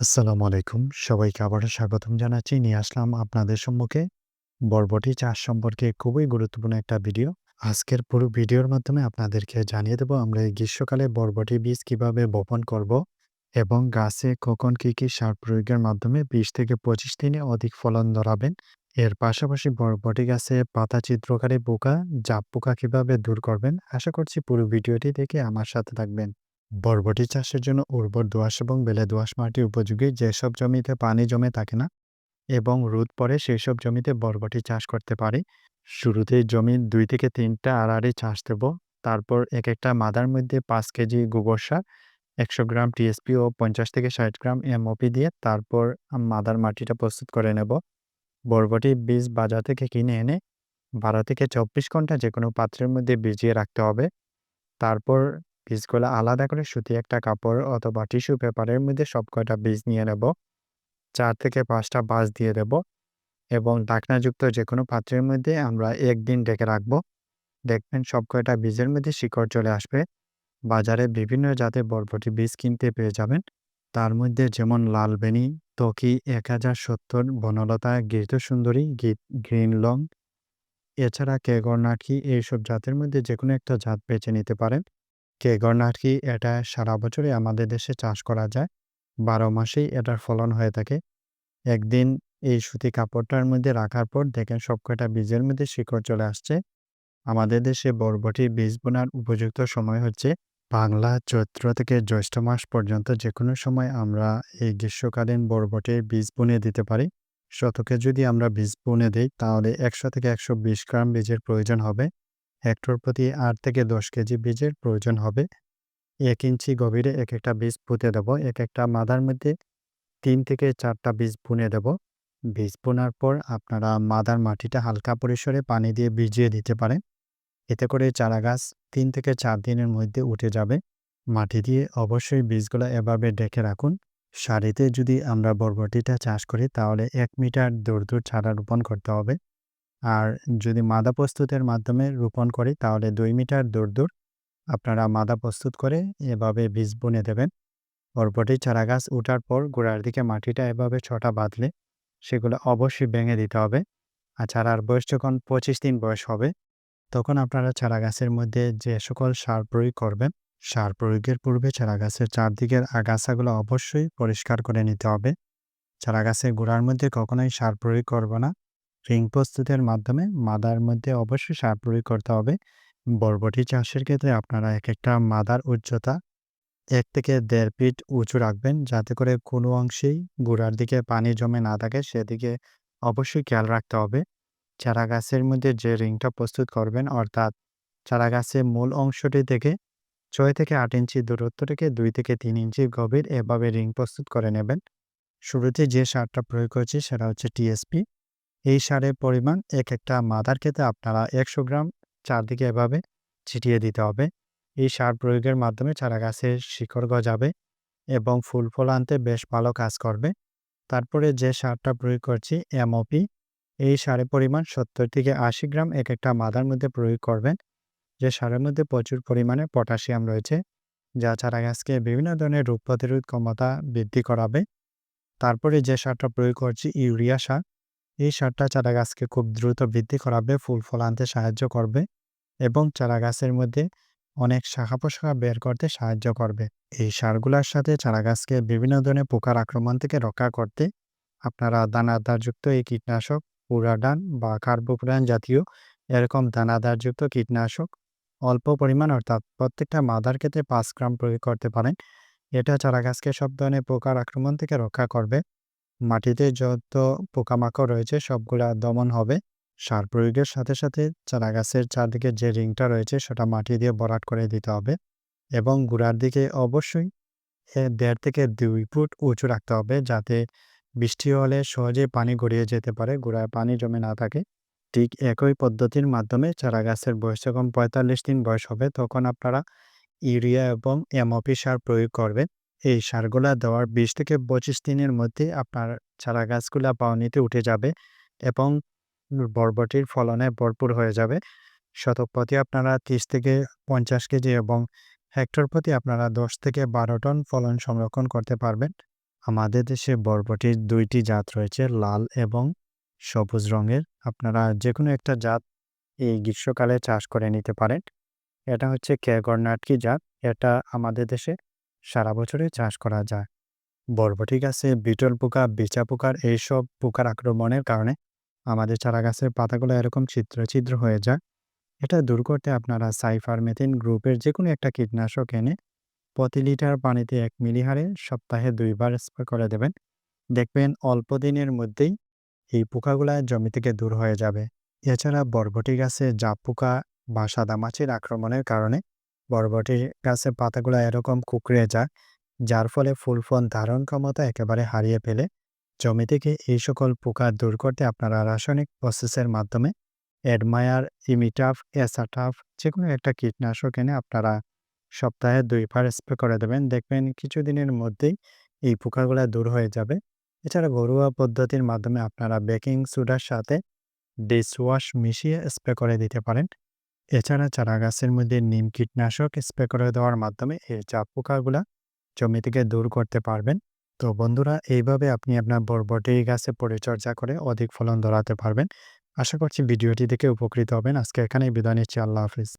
আসসালামু আলাইকুম। সবাইকে আবারও স্বাগতম জানাচ্ছি। নিয়ে আসলাম আপনাদের সম্মুখে বরবটি চাষ সম্পর্কে খুবই গুরুত্বপূর্ণ একটা ভিডিও। আজকের পুরো ভিডিওর মাধ্যমে আপনাদেরকে জানিয়ে দেব আমরা এই গ্রীষ্মকালে বরবটি বীজ কীভাবে বপন করব এবং গাছে কখন কী, কী সার প্রয়োগের মাধ্যমে ২০ থেকে ২৫ দিনে অধিক ফলন ধরাবেন। এর পাশাপাশি বরবটি গাছে পাতা ছিদ্রকারী পোকা, জাপ পোকা কীভাবে দূর করবেন। আশা করছি পুরো ভিডিওটি দেখে আমার সাথে থাকবেন। বরবটি চাষের জন্য উর্বর দোআঁশ এবং বেলে দোআঁশ মাটি উপযোগী। যেসব জমিতে পানি জমে থাকে না এবং রোদ পড়ে, সেসব জমিতে বরবটি চাষ করতে পারি। শুরুতেই জমি দুই থেকে তিনটা আড়াআড়ি চাষ দেব। তারপর এক একটা মাদার মধ্যে পাঁচ কেজি গোবর সার, একশো গ্রাম টিএসপি ও পঞ্চাশ থেকে ষাট গ্রাম এমওপি দিয়ে তারপর মাদার মাটিটা প্রস্তুত করে নেব। বরবটি বীজ বাজার থেকে কিনে এনে বারো থেকে চব্বিশ ঘণ্টা যে কোনো পাত্রের মধ্যে ভিজিয়ে রাখতে হবে। তারপর বীজগুলো আলাদা করে সুতি একটা কাপড় অথবা টিস্যু পেপারের মধ্যে সব কয়টা বীজ নিয়ে নেব। চার থেকে পাঁচটা বাঁশ দিয়ে দেব এবং ঢাকনাযুক্ত যে কোনো পাত্রের মধ্যে আমরা একদিন ডেকে রাখব। দেখবেন সব কয়টা বীজের মধ্যে শিকড় চলে আসবে। বাজারে বিভিন্ন জাতের বরবটি বীজ কিনতে পেয়ে যাবেন। তার মধ্যে যেমন লালবেনি তকি এক হাজার সত্তর, বনলতা গীত সুন্দরী গ্রিন লং, এছাড়া কেগরনাকি এইসব জাতের মধ্যে যে কোনো একটা জাত বেছে নিতে পারেন। কেগরনাকি এটা সারা বছরই আমাদের দেশে চাষ করা যায়। বারো মাসেই এটার ফলন হয়ে থাকে। একদিন এই সুতি কাপড়টার মধ্যে রাখার পর দেখেন সবকটা বীজের মধ্যে শিকড় চলে আসছে। আমাদের দেশে বরবটি বীজ বোনার উপযুক্ত সময় হচ্ছে বাংলা চৈত্র থেকে জ্যৈষ্ঠ মাস পর্যন্ত যে কোনো সময় আমরা এই গ্রীষ্মকালীন বরবটির বীজ বুনে দিতে পারি। শতকে যদি আমরা বীজ বুনে দিই তাহলে একশো থেকে একশো বিশ গ্রাম বীজের প্রয়োজন হবে। হেক্টর প্রতি আট থেকে দশ কেজি বীজের প্রয়োজন হবে। এক ইঞ্চি গভীরে এক একটা বীজ পুঁতে দেব। এক একটা মাদার মধ্যে তিন থেকে চারটা বীজ বুনে দেব। বীজ বোনার পর আপনারা মাদার মাটিটা হালকা পরিসরে পানি দিয়ে ভিজিয়ে দিতে পারেন। এতে করে চারা গাছ তিন থেকে চার দিনের মধ্যে উঠে যাবে। মাটি দিয়ে অবশ্যই বীজগুলো এভাবে ডেকে রাখুন। সারিতে যদি আমরা বরবটিটা চাষ করি তাহলে এক মিটার দূর দূর চারা রোপণ করতে হবে। আর যদি মাদা প্রস্তুতের মাধ্যমে রোপণ করি, তাহলে দুই মিটার দূর দূর আপনারা মাদা প্রস্তুত করে এভাবে বীজ বুনে দেবেন। বরবটি চারা গাছ উঠার পর গোড়ার দিকে মাটিটা এভাবে ছটা বাঁধলে সেগুলো অবশ্যই ভেঙে দিতে হবে। আর চারার বয়স যখন পঁচিশ দিন বয়স হবে, তখন আপনারা চারা গাছের মধ্যে যে সকল সার প্রয়োগ করবেন, সার প্রয়োগের পূর্বে চারা গাছের চারদিকের আগাছাগুলো অবশ্যই পরিষ্কার করে নিতে হবে। চারা গাছের গোড়ার মধ্যে কখনোই সার প্রয়োগ করব না। রিং প্রস্তুতের মাধ্যমে মাদার মধ্যে অবশ্যই সার প্রয়োগ করতে হবে। বরবটি চাষের ক্ষেত্রে আপনারা এক একটা মাদার উচ্চতা এক থেকে দেড় ফিট উঁচু রাখবেন, যাতে করে কোনো অংশেই গোড়ার দিকে পানি জমে না থাকে, সেদিকে অবশ্যই খেয়াল রাখতে হবে। চারা গাছের মধ্যে যে রিংটা প্রস্তুত করবেন, অর্থাৎ চারা গাছের মূল অংশটি থেকে ছয় থেকে আট ইঞ্চি দূরত্ব থেকে দুই থেকে তিন ইঞ্চি গভীর এভাবে রিং প্রস্তুত করে নেবেন। শুরুতে যে সারটা প্রয়োগ করছি, সেটা হচ্ছে টিএসপি এই সারের পরিমাণ এক একটা মাদার ক্ষেত্রে আপনারা একশো গ্রাম চারদিকে এভাবে ছিটিয়ে দিতে হবে। এই সার প্রয়োগের মাধ্যমে চারা গাছের শিকড় গজাবে এবং ফুল ফল আনতে বেশ ভালো কাজ করবে। তারপরে যে সারটা প্রয়োগ করছি এমওপি এই সারের পরিমাণ সত্তর থেকে আশি গ্রাম এক একটা মাদার মধ্যে প্রয়োগ করবেন। যে সারের মধ্যে প্রচুর পরিমাণে পটাশিয়াম রয়েছে, যা চারা গাছকে বিভিন্ন ধরনের রোগ প্রতিরোধ ক্ষমতা বৃদ্ধি করাবে। তারপরে যে সারটা প্রয়োগ করছি, ইউরিয়া সার এই সারটা চারা গাছকে খুব দ্রুত বৃদ্ধি করাবে, ফুল ফল আনতে সাহায্য করবে এবং চারা গাছের মধ্যে অনেক শাখা পোশাখা বের করতে সাহায্য করবে। এই সারগুলোর সাথে চারা গাছকে বিভিন্ন ধরনের পোকার আক্রমণ থেকে রক্ষা করতে আপনারা দানাদারযুক্ত এই কীটনাশক পুরাডান বা কার্বোপুরান জাতীয় এরকম দানাদারযুক্ত কীটনাশক অল্প পরিমাণ অর্থাৎ প্রত্যেকটা মাদার ক্ষেত্রে পাঁচ গ্রাম প্রয়োগ করতে পারেন। এটা চারা গাছকে সব ধরনের পোকার আক্রমণ থেকে রক্ষা করবে। মাটিতে যত পোকামাকড় রয়েছে, সবগুলা দমন হবে। সার প্রয়োগের সাথে সাথে চারা গাছের চারদিকে যে রিংটা রয়েছে, সেটা মাটি দিয়ে ভরাট করে দিতে হবে এবং গোড়ার দিকে অবশ্যই দেড় থেকে দুই ফুট উঁচু রাখতে হবে যাতে বৃষ্টি হলে সহজেই পানি গড়িয়ে যেতে পারে, গোড়ায় পানি জমে না থাকে। ঠিক একই পদ্ধতির মাধ্যমে চারা গাছের বয়স যখন পঁয়তাল্লিশ দিন বয়স হবে, তখন আপনারা ইউরিয়া এবং এমওপি সার প্রয়োগ করবেন। এই সারগুলা দেওয়ার বিশ থেকে পঁচিশ দিনের মধ্যে আপনার চারা গাছগুলা পাওনিতে উঠে যাবে এবং বরবটির ফলনে ভরপুর হয়ে যাবে শতক প্রতি আপনারা তিরিশ থেকে পঞ্চাশ কেজি এবং হেক্টর প্রতি আপনারা দশ থেকে বারো টন ফলন সংরক্ষণ করতে পারবেন আমাদের দেশে বরবটির দুইটি জাত রয়েছে, লাল এবং সবুজ রঙের। আপনারা যে কোনো একটা জাত এই গ্রীষ্মকালে চাষ করে নিতে পারেন। এটা হচ্ছে কে কর্ণাটকি জাত। এটা আমাদের দেশে সারা বছরে চাষ করা যায়। বরবটি গাছে বিটল পোকা, বিচা পোকার এইসব পোকার আক্রমণের কারণে আমাদের চারা গাছের পাতাগুলো এরকম ছিদ্র, ছিদ্র হয়ে যায়। এটা দূর করতে আপনারা সাইফারমেথিন গ্রুপের যেকোনো একটা কীটনাশক এনে প্রতি লিটার পানিতে এক মিলি হারে সপ্তাহে দুইবার স্প্রে করে দেবেন। দেখবেন অল্প দিনের মধ্যেই এই পোকাগুলা জমি থেকে দূর হয়ে যাবে। এছাড়া বরবটি গাছে জাপ পোকা বা সাদামাছির আক্রমণের কারণে বরবটি গাছের পাতাগুলো এরকম কুঁকড়ে যায়, যার ফলে ফুল ফল ধারণ ক্ষমতা একেবারে হারিয়ে ফেলে। জমি থেকে এই সকল পোকা দূর করতে আপনারা রাসায়নিক প্রসেসের মাধ্যমে অ্যাডমায়ার, ইমিটাফ, এসাটাফ যেকোনো একটা কীটনাশক এনে আপনারা সপ্তাহে ২ বার স্প্রে করে দেবেন। দেখবেন কিছুদিনের মধ্যেই এই পোকাগুলা দূর হয়ে যাবে। এছাড়া ঘরোয়া পদ্ধতির মাধ্যমে আপনারা বেকিং সোডার সাথে ডিশওয়াশ মিশিয়ে স্প্রে করে দিতে পারেন। এছাড়া চারা গাছের মধ্যে নিম কীটনাশক স্প্রে করে দেওয়ার মাধ্যমে এই চাপ পোকাগুলা জমি থেকে দূর করতে পারবেন। তো বন্ধুরা, এইভাবে আপনি আপনার বরবটি গাছে পরিচর্যা করে অধিক ফলন ধরাতে পারবেন। আশা করছি ভিডিওটি দেখে উপকৃত হবেন। আজকে এখানেই বিদায় নিচ্ছি। আল্লাহ হাফিজ।